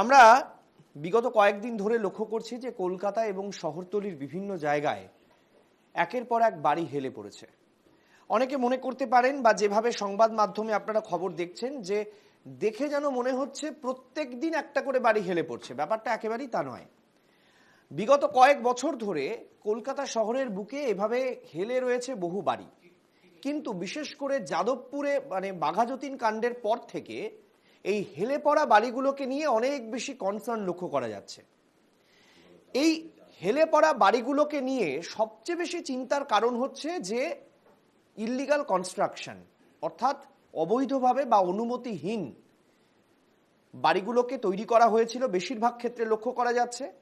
আমরা বিগত কয়েকদিন ধরে লক্ষ্য করছি যে কলকাতা এবং শহরতলির বিভিন্ন জায়গায় একের পর এক বাড়ি হেলে পড়েছে। অনেকে মনে করতে পারেন বা যেভাবে সংবাদ মাধ্যমে আপনারা খবর দেখছেন যে দেখে যেন মনে হচ্ছে প্রত্যেক দিন একটা করে বাড়ি হেলে পড়ছে। ব্যাপারটা একেবারেই তা নয়। বিগত কয়েক বছর ধরে কলকাতা শহরের বুকে এভাবে হেলে রয়েছে বহু বাড়ি। কিন্তু বিশেষ করে যাদবপুরে মানে বাঘাযতীন কাণ্ডের পর থেকে এই হেলে পড়া বাড়িগুলোকে নিয়ে অনেক বেশি কনসার্ন লক্ষ্য করা যাচ্ছে। এই হেলে পড়া বাড়িগুলোকে নিয়ে সবচেয়ে বেশি চিন্তার কারণ হচ্ছে যে ইল্লিগাল কনস্ট্রাকশন অর্থাৎ অবৈধভাবে বা অনুমতিহীন বাড়িগুলোকে তৈরি করা হয়েছিল, বেশিরভাগ ক্ষেত্রে লক্ষ্য করা যাচ্ছে।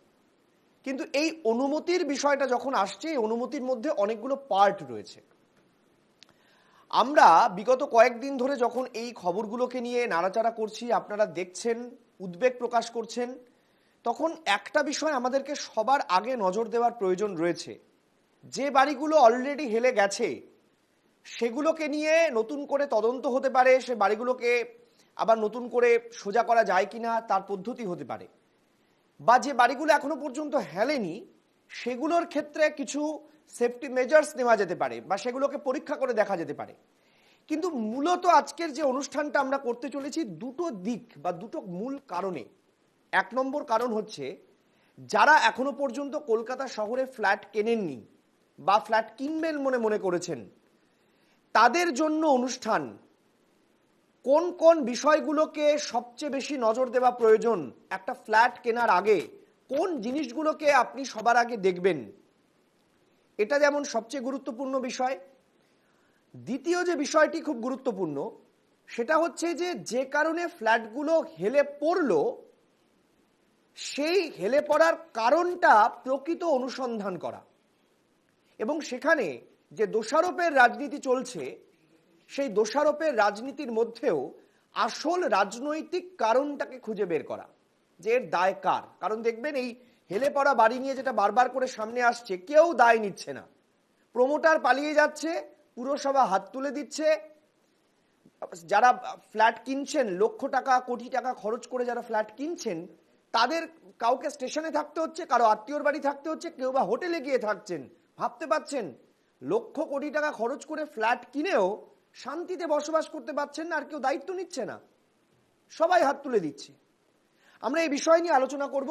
কিন্তু এই অনুমতির বিষয়টা যখন আসছে, এই অনুমতির মধ্যে অনেকগুলো পার্ট রয়েছে। আমরা বিগত কয়েকদিন ধরে যখন এই খবরগুলোকে নিয়ে নাড়াচাড়া করছি, আপনারা দেখছেন, উদ্বেগ প্রকাশ করছেন, তখন একটা বিষয় আমাদেরকে সবার আগে নজর দেওয়ার প্রয়োজন রয়েছে। যে বাড়িগুলো অলরেডি হেলে গেছে, সেগুলোকে নিয়ে নতুন করে তদন্ত হতে পারে, সে বাড়িগুলোকে আবার নতুন করে সোজা করা যায় কি না তার পদ্ধতি হতে পারে। বা যে বাড়িগুলো এখনও পর্যন্ত হেলেনি, সেগুলোর ক্ষেত্রে কিছু সেফটি মেজার্স নেওয়া যেতে পারে বা সেগুলোকে পরীক্ষা করে দেখা যেতে পারে। কিন্তু মূলত আজকের যে অনুষ্ঠানটা আমরা করতে চলেছি দুটো দিক বা দুটো মূল কারণে। এক নম্বর কারণ হচ্ছে, যারা এখনও পর্যন্ত কলকাতা শহরে ফ্ল্যাট কেনেননি বা ফ্ল্যাট কিনবেন মনে মনে করেছেন, তাদের জন্য অনুষ্ঠান কোন কোন বিষয়গুলোকে সবচেয়ে বেশি নজর দেওয়া প্রয়োজন, একটা ফ্ল্যাট কেনার আগে কোন জিনিসগুলোকে আপনি সবার আগে দেখবেন এটা যেমন সবচেয়ে গুরুত্বপূর্ণ বিষয়, দ্বিতীয় যে বিষয়টি খুব গুরুত্বপূর্ণ, সেটা হচ্ছে যে যে কারণে ফ্ল্যাটগুলো হেলে পড়ল, সেই হেলে পড়ার কারণটা প্রকৃত অনুসন্ধান করা। এবং সেখানে যে দোষারোপের রাজনীতি চলছে, সেই দোষারোপের রাজনীতির মধ্যেও আসল রাজনৈতিক কারণটাকে খুঁজে বের করা, যে এর দায় কার? কারণ দেখবেন এই হেলে পড়া বাড়ি নিয়ে যেটা বারবার করে সামনে আসছে, কেউ দায় নিচ্ছে না। প্রমোটার পালিয়ে যাচ্ছে, পুরসভা হাত তুলে দিচ্ছে। যারা ফ্ল্যাট কিনছেন, লক্ষ টাকা, কোটি টাকা খরচ করে যারা ফ্ল্যাট কিনছেন, তাদের কাউকে স্টেশনে থাকতে হচ্ছে, কারও আত্মীয়র বাড়ি থাকতে হচ্ছে, কেউ বা হোটেলে গিয়ে থাকছেন, ভাবতে পাচ্ছেন লক্ষ কোটি টাকা খরচ করে ফ্ল্যাট কিনেও শান্তিতে বসবাস করতে পারছেন না, আর কেউ দায়িত্ব নিচ্ছে না। সবাই হাত তুলে দিচ্ছে। আমরা এই বিষয় নিয়ে আলোচনা করব।